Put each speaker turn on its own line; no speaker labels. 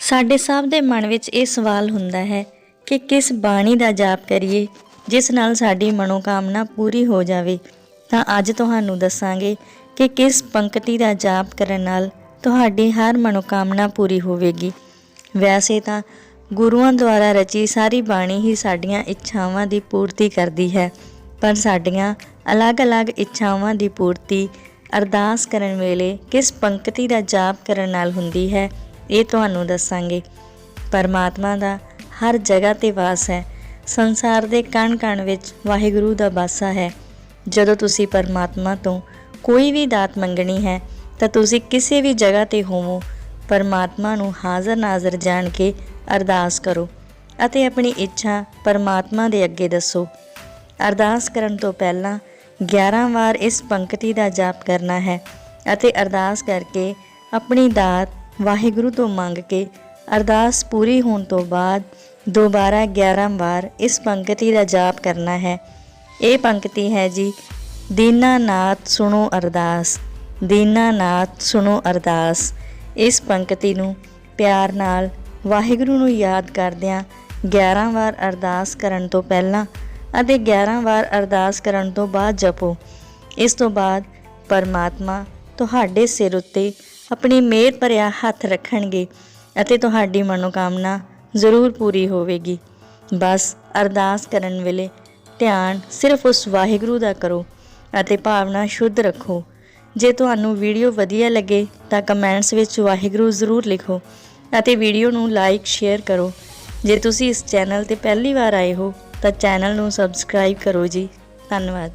ਸਾਡੇ ਸਭ ਦੇ ਮਨ ਵਿੱਚ ਇਹ ਸਵਾਲ ਹੁੰਦਾ ਹੈ ਕਿ ਕਿਸ ਬਾਣੀ ਦਾ ਜਾਪ ਕਰੀਏ, ਜਿਸ ਨਾਲ ਸਾਡੀ ਮਨੋਕਾਮਨਾ ਪੂਰੀ ਹੋ ਜਾਵੇ? ਤਾਂ ਅੱਜ ਤੁਹਾਨੂੰ ਦੱਸਾਂਗੇ ਕਿ ਕਿਸ ਪੰਕਤੀ ਦਾ ਜਾਪ ਕਰਨ ਨਾਲ ਤੁਹਾਡੀ ਹਰ ਮਨੋਕਾਮਨਾ ਪੂਰੀ ਹੋਵੇਗੀ। ਵੈਸੇ ਤਾਂ ਗੁਰੂਆਂ ਦੁਆਰਾ ਰਚੀ ਸਾਰੀ ਬਾਣੀ ਹੀ ਸਾਡੀਆਂ ਇੱਛਾਵਾਂ ਦੀ ਪੂਰਤੀ ਕਰਦੀ ਹੈ, ਪਰ ਸਾਡੀਆਂ ਅਲੱਗ-ਅਲੱਗ ਇੱਛਾਵਾਂ ਦੀ ਪੂਰਤੀ ਅਰਦਾਸ ਕਰਨ ਵੇਲੇ ਕਿਸ ਪੰਕਤੀ ਦਾ ਜਾਪ ਕਰਨ ਨਾਲ ਹੁੰਦੀ ਹੈ ਇਹ ਤੁਹਾਨੂੰ ਦੱਸਾਂਗੇ। ਪਰਮਾਤਮਾ ਦਾ ਹਰ ਜਗ੍ਹਾ ਤੇ ਵਾਸ ਹੈ। ਸੰਸਾਰ ਦੇ ਕਣ-ਕਣ ਵਿੱਚ ਵਾਹਿਗੁਰੂ ਦਾ ਵਾਸਾ ਹੈ। ਜਦੋਂ ਤੁਸੀਂ ਪਰਮਾਤਮਾ ਤੋਂ ਕੋਈ ਵੀ ਦਾਤ ਮੰਗਣੀ ਹੈ, ਤਾਂ ਤੁਸੀਂ ਕਿਸੇ ਵੀ ਜਗ੍ਹਾ ਤੇ ਹੋਵੋ। ਪਰਮਾਤਮਾ ਨੂੰ ਹਾਜ਼ਰ ਨਾਜ਼ਰ ਜਾਣ ਕੇ ਅਰਦਾਸ ਕਰੋ ਅਤੇ ਆਪਣੀ ਇੱਛਾ ਪਰਮਾਤਮਾ ਦੇ ਅੱਗੇ ਦੱਸੋ। ਅਰਦਾਸ ਕਰਨ ਤੋਂ ਪਹਿਲਾਂ 11 ਵਾਰ ਇਸ ਪੰਕਤੀ ਦਾ ਜਾਪ ਕਰਨਾ ਹੈ ਅਤੇ ਅਰਦਾਸ ਕਰਕੇ ਆਪਣੀ ਦਾਤ ਵਾਹਿਗੁਰੂ ਤੋਂ ਮੰਗ ਕੇ ਅਰਦਾਸ ਪੂਰੀ ਹੋਣ ਤੋਂ ਬਾਅਦ ਦੁਬਾਰਾ 11 ਵਾਰ ਇਸ ਪੰਕਤੀ ਦਾ ਜਾਪ ਕਰਨਾ ਹੈ। ਇਹ ਪੰਕਤੀ ਹੈ ਜੀ ਦੀਨਾਨਾਥ ਸੁਣੋ ਅਰਦਾਸ ਦੀਨਾਨਾਥ ਸੁਣੋ ਅਰਦਾਸ। ਇਸ ਪੰਕਤੀ ਨੂੰ ਪਿਆਰ ਨਾਲ ਵਾਹਿਗੁਰੂ ਨੂੰ ਯਾਦ ਕਰਦਿਆਂ 11 ਵਾਰ ਅਰਦਾਸ ਕਰਨ ਤੋਂ ਪਹਿਲਾਂ ਅਤੇ 11 ਵਾਰ ਅਰਦਾਸ ਕਰਨ ਤੋਂ ਬਾਅਦ ਜਪੋ। ਇਸ ਤੋਂ ਬਾਅਦ ਪਰਮਾਤਮਾ ਤੁਹਾਡੇ ਸਿਰ ਉੱਤੇ ਆਪਣੀ ਮਿਹਰ ਭਰਿਆ ਹੱਥ ਰੱਖਣਗੇ ਅਤੇ ਤੁਹਾਡੀ ਮਨੋਕਾਮਨਾ ਜ਼ਰੂਰ ਪੂਰੀ ਹੋਵੇਗੀ। ਬਸ ਅਰਦਾਸ ਕਰਨ ਵੇਲੇ ਧਿਆਨ ਸਿਰਫ ਉਸ ਵਾਹਿਗੁਰੂ ਦਾ ਕਰੋ ਅਤੇ ਭਾਵਨਾ ਸ਼ੁੱਧ ਰੱਖੋ। ਜੇ ਤੁਹਾਨੂੰ ਵੀਡੀਓ ਵਧੀਆ ਲੱਗੇ ਤਾਂ ਕਮੈਂਟਸ ਵਿੱਚ ਵਾਹਿਗੁਰੂ ਜ਼ਰੂਰ ਲਿਖੋ ਅਤੇ ਵੀਡੀਓ ਨੂੰ ਲਾਈਕ, ਸ਼ੇਅਰ ਕਰੋ। ਜੇ ਤੁਸੀਂ ਇਸ ਚੈਨਲ ਤੇ ਪਹਿਲੀ ਵਾਰ ਆਏ ਹੋ ਤਾਂ ਚੈਨਲ ਨੂੰ ਸਬਸਕ੍ਰਾਈਬ ਕਰੋ ਜੀ। ਧੰਨਵਾਦ।